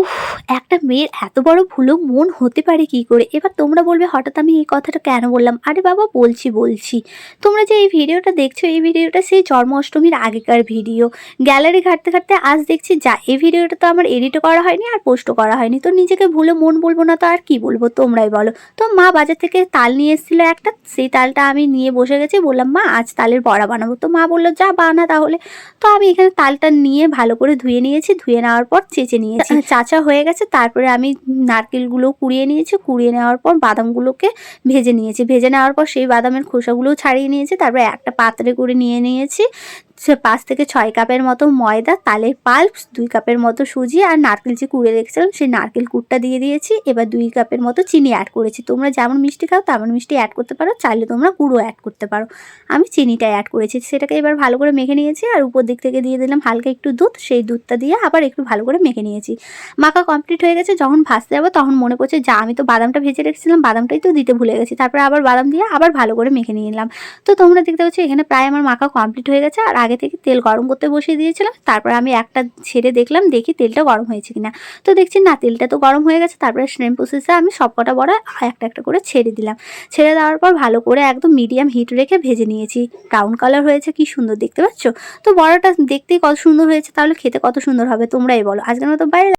উফ, একটা মেয়ের এত বড় ভুলও মন হতে পারে কি করে? এবার তোমরা বলবে, হঠাৎ আমি এই কথাটা কেন বললাম? আরে বাবা, বলছি বলছি। তোমরা যে এই ভিডিওটা দেখছ, এই ভিডিওটা সেই জন্মাষ্টমীর আগেকার ভিডিও। গ্যালারি ঘাটতে ঘাটতে আজ দেখছি, যা, এই ভিডিওটা তো আমার এডিটও করা হয়নি আর পোস্টও করা হয়নি। তো নিজেকে ভুলে মন বলব না তো আর কি বলব তোমরাই বলো? তো মা বাজার থেকে তাল নিয়ে এসেছিল একটা, সেই তালটা আমি নিয়ে বসে গেছি। বললাম, মা, আজ তালের বড়া বানাবো। তো মা বলল, যা, বানা তাহলে। তো আমি এখানে তালটা নিয়ে ভালো করে ধুয়ে নিয়েছি, ধুয়ে নেওয়ার পর চেঁচে নিয়েছি। চাচা হয়ে গেছে, তারপরে আমি নারকেলগুলো কুড়িয়ে নিয়েছি, কুড়িয়ে নেওয়ার পর বাদামগুলোকে ভেজে নিয়েছি। ভেজে নেওয়ার পর সেই বাদামের খোসাগুলোও ছাড়িয়ে নিয়েছি, তারপরে একটা পাত্রে করে নিয়ে নিয়েছি। পাঁচ থেকে ছয় কাপের মতো ময়দা, তালের পাল্প, দুই কাপের মতো সুজি আর নারকেল যে কুড়ে রেখেছিলাম, সেই নারকেল কুড়টা দিয়ে দিয়েছি। এবার দুই কাপের মতো চিনি অ্যাড করেছি। তোমরা যেমন মিষ্টি খাও, তেমন মিষ্টি অ্যাড করতে পারো। চাইলে তোমরা গুঁড়ো অ্যাড করতে পারো। আমি চিনিটা অ্যাড করেছি। সেটাকে এবার ভালো করে মেখে নিয়েছি আর উপর দিক থেকে দিয়ে দিলাম হালকা একটু দুধ। সেই দুধটা দিয়ে আবার একটু ভালো করে মেখে নিয়েছি। মাখা কমপ্লিট হয়ে গেছে। যখন ভাজতে যাব তখন মনে পড়ছে, যা, আমি তো বাদামটা ভেজে রেখেছিলাম, বাদামটাই তো দিতে ভুলে গেছি। তারপরে আবার বাদাম দিয়ে আবার ভালো করে মেখে নিয়ে নিলাম তো তোমরা দেখতে পাচ্ছ, এখানে প্রায় আমার মাখা কমপ্লিট হয়ে গেছে। আর আগে থেকে তেল গরম করতে বসিয়ে দিয়েছিলাম, তারপর আমি একটা ছেড়ে দেখলাম, দেখি তেলটা গরম হয়েছে কিনা। তো দেখছি, না, তেলটা তো গরম হয়ে গেছে, তারপরে সেম প্রসেসে আমি সব কটা বড় একটা একটা করে ছেড়ে দিলাম। ছেড়ে দেওয়ার পর ভালো করে একদম মিডিয়াম হিট রেখে ভেজে নিয়েছি। ব্রাউন কালার হয়েছে, কি সুন্দর দেখতে পাচ্ছ? তো বড়াটা দেখতেই কত সুন্দর হয়েছে, তাহলে খেতে কত সুন্দর হবে, তোমরাই বলো। আজকের মতো বাইরে